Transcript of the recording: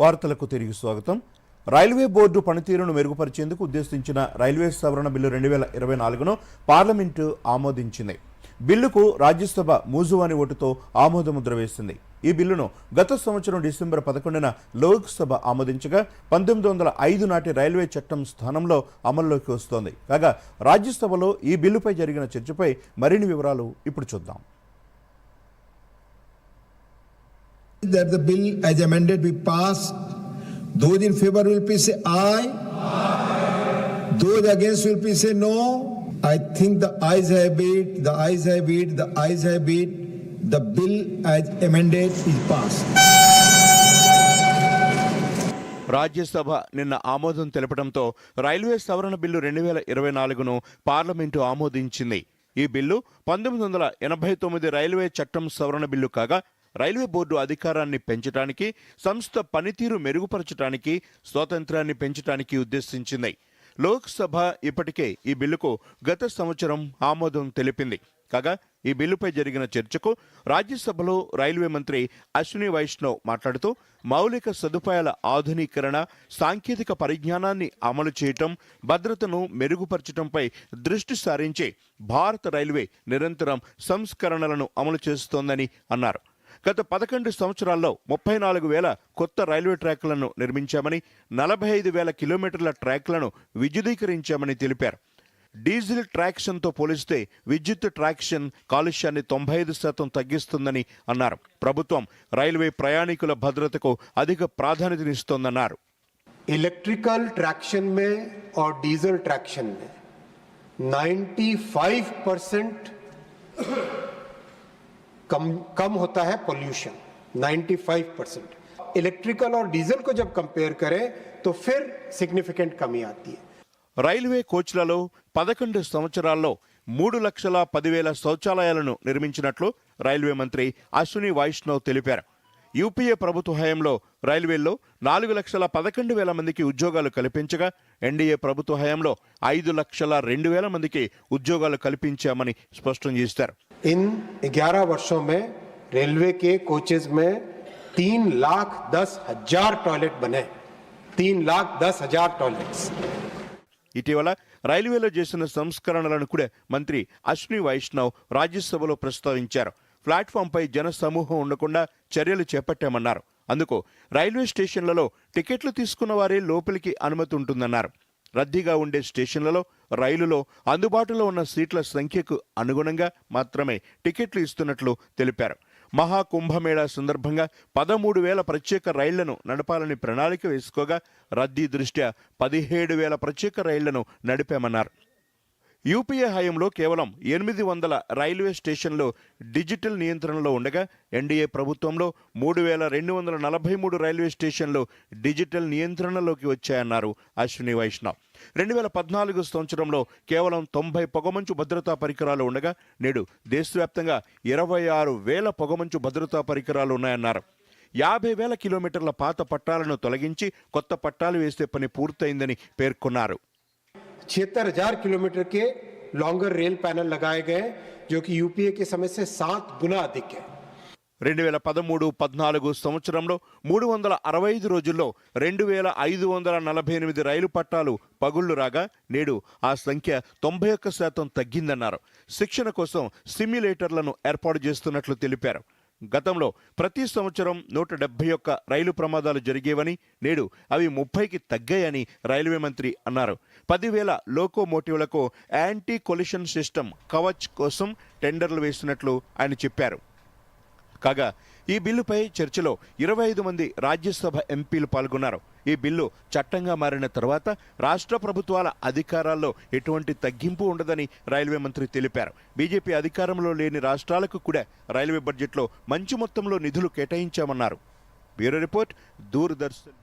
వార్తలకు తిరిగి స్వాగతం. రైల్వే బోర్డు పనితీరును మెరుగుపరిచేందుకు ఉద్దేశించిన రైల్వే సవరణ బిల్లు రెండు వేల ఇరవై నాలుగును పార్లమెంటు ఆమోదించింది. బిల్లుకు రాజ్యసభ మూజువాని ఓటుతో ఆమోదముద్ర వేసింది. ఈ బిల్లును గత సంవత్సరం డిసెంబర్ పదకొండున లోక్సభ ఆమోదించగా పంతొమ్మిది వందల ఐదు నాటి రైల్వే చట్టం స్థానంలో అమల్లోకి వస్తోంది. కాగా రాజ్యసభలో ఈ బిల్లుపై జరిగిన చర్చపై మరిన్ని వివరాలు ఇప్పుడు చూద్దాం. That the bill as amended be passed. Those in favor will please say aye. aye. Those against will please say no. I think the ayes have it, the ayes have it, the ayes have it. The bill as amended is passed. Rajya Sabha నిన్న ఆమోదం తెలపడంతో railway సవరణ bill రెండు వేల ఇరవై నాలుగును parliament ఆమోదించింది ఈ bill పంతొమ్మిది వందల ఎనభై తొమ్మిది రైల్వే చట్టం సవరణ బిల్లు కాగా రైల్వే బోర్డు అధికారాన్ని పెంచడానికి సంస్థ పనితీరు మెరుగుపరచడానికి స్వాతంత్రాన్ని పెంచడానికి ఉద్దేశించింది. లోక్సభ ఇప్పటికే ఈ బిల్లుకు గత సంవత్సరం ఆమోదం తెలిపింది. కాగా ఈ బిల్లుపై జరిగిన చర్చకు రాజ్యసభలో రైల్వే మంత్రి అశ్విని వైష్ణవ్ మాట్లాడుతూ మౌలిక సదుపాయాల ఆధునీకరణ సాంకేతిక పరిజ్ఞానాన్ని అమలు చేయటం భద్రతను మెరుగుపరచడంపై దృష్టి సారించి భారత రైల్వే నిరంతరం సంస్కరణలను అమలు చేస్తోందని అన్నారు. గత పదకొండు సంవత్సరాల్లో ముప్పై నాలుగు వేల కొత్త రైల్వే ట్రాక్లను నిర్మించామని నలభై ఐదు వేల కిలోమీటర్ల ట్రాక్లను విద్యుదీకరించామని తెలిపారు డీజిల్ ట్రాక్షన్తో పోలిస్తే విద్యుత్ ట్రాక్షన్ కాలుష్యాన్ని తొంభై ఐదు శాతం తగ్గిస్తుందని అన్నారు ప్రభుత్వం రైల్వే ప్రయాణికుల భద్రతకు అధిక ప్రాధాన్యతనిస్తోందన్నారు इलेक्ट्रिकल ट्रैक्शन में और डीजल ट्रैक्शन में 95 परसेंट कम कम होता है पोल्यूशन 95 परसेंट इलेक्ट्रिकल और डीजल को जब कंपेयर करें तो फिर सिग्निफिकेंट कमी आती है రైల్వే కోచ్లలో పదకొండు సంవత్సరాల్లో మూడు లక్షల పదివేల శౌచాలయాలను నిర్మించినట్లు రైల్వే మంత్రి అశ్విని వైష్ణవ్ తెలిపారు యూపీఏ ప్రభుత్వ హయాంలో రైల్వేల్లో నాలుగు లక్షల పదకొండు వేల మందికి ఉద్యోగాలు కల్పించగా ఎన్డీఏ ప్రభుత్వ హయాంలో ఐదు లక్షల రెండు వేల మందికి ఉద్యోగాలు కల్పించామని స్పష్టం చేశారు इन 11 वर्षों में रेलवे के कोचेज में तीन लाख दस हजार टॉयलेट बने तीन लाख दस हजार टॉयलेट्स ఇటీవల రైల్వేలో చేసిన సంస్కరణలను కూడా మంత్రి అశ్విని వైష్ణవ్ రాజ్యసభలో ప్రస్తావించారు ప్లాట్ఫామ్పై జన సమూహం ఉండకుండా చర్యలు చేపట్టామన్నారు అందుకు రైల్వే స్టేషన్లలో టికెట్లు తీసుకున్న వారే లోపలికి అనుమతి ఉంటుందన్నారు రద్దీగా ఉండే స్టేషన్లలో రైలులో అందుబాటులో ఉన్న సీట్ల సంఖ్యకు అనుగుణంగా మాత్రమే టికెట్లు ఇస్తున్నట్లు తెలిపారు. మహాకుంభమేళా సందర్భంగా పదమూడు వేల ప్రత్యేక రైళ్ళను నడపాలని ప్రణాళిక వేసుకోగా రద్దీ దృష్ట్యా పదిహేడు వేల ప్రత్యేక రైళ్ళను నడిపామన్నారు. యూపీఏ హయాంలో కేవలం ఎనిమిది వందల రైల్వే స్టేషన్లు డిజిటల్ నియంత్రణలో ఉండగా ఎన్డీఏ ప్రభుత్వంలో మూడు వేల రెండు వందల నలభై మూడు రైల్వే స్టేషన్లు డిజిటల్ నియంత్రణలోకి వచ్చాయన్నారు అశ్విని వైష్ణవ్. రెండు వేల పద్నాలుగు సంవత్సరంలో కేవలం తొంభై పొగమంచు భద్రతా పరికరాలు ఉండగా నేడు దేశవ్యాప్తంగా ఇరవై ఆరు వేల పొగమంచు భద్రతా పరికరాలు ఉన్నాయన్నారు. యాభై వేల కిలోమీటర్ల పాత పట్టాలను తొలగించి కొత్త పట్టాలు వేసే పని పూర్తయిందని పేర్కొన్నారు. छिहत्तर हजार किलोमीटर के लॉन्गर रेल पैनल लगाए गए जो कि यूपीए के समय से सात गुना अधिक है రెండు వేల పదమూడు పద్నాలుగు సంవత్సరంలో మూడు వందల అరవై ఐదు రోజుల్లో రెండు వేల ఐదు వందల నలభై ఎనిమిది రైలు పట్టాలు పగుళ్లు రాగా నేడు ఆ సంఖ్య తొంభై ఒక్క శాతం తగ్గిందన్నారు శిక్షణ కోసం సిమ్యులేటర్లను ఏర్పాటు చేస్తున్నట్లు తెలిపారు గతంలో ప్రతి సంవత్సరం నూట డెబ్బై ఒక్క రైలు ప్రమాదాలు జరిగేవని నేడు అవి ముప్పైకి తగ్గాయని రైల్వే మంత్రి అన్నారు. పదివేల లోకోమోటివ్లకు యాంటీ కొలిషన్ సిస్టమ్ కవచ్ కోసం టెండర్లు వేసినట్లు ఆయన చెప్పారు. కాగా ఈ బిల్లుపై చర్చలో ఇరవై ఐదు మంది రాజ్యసభ ఎంపీలు పాల్గొన్నారు. ఈ బిల్లు చట్టంగా మారిన తర్వాత రాష్ట్ర ప్రభుత్వాల అధికారాల్లో ఎటువంటి తగ్గింపు ఉండదని రైల్వే మంత్రి తెలిపారు. బీజేపీ అధికారంలో లేని రాష్ట్రాలకు కూడా రైల్వే బడ్జెట్లో మంచి మొత్తంలో నిధులు కేటాయించామన్నారు. Bureau report Doordarshan.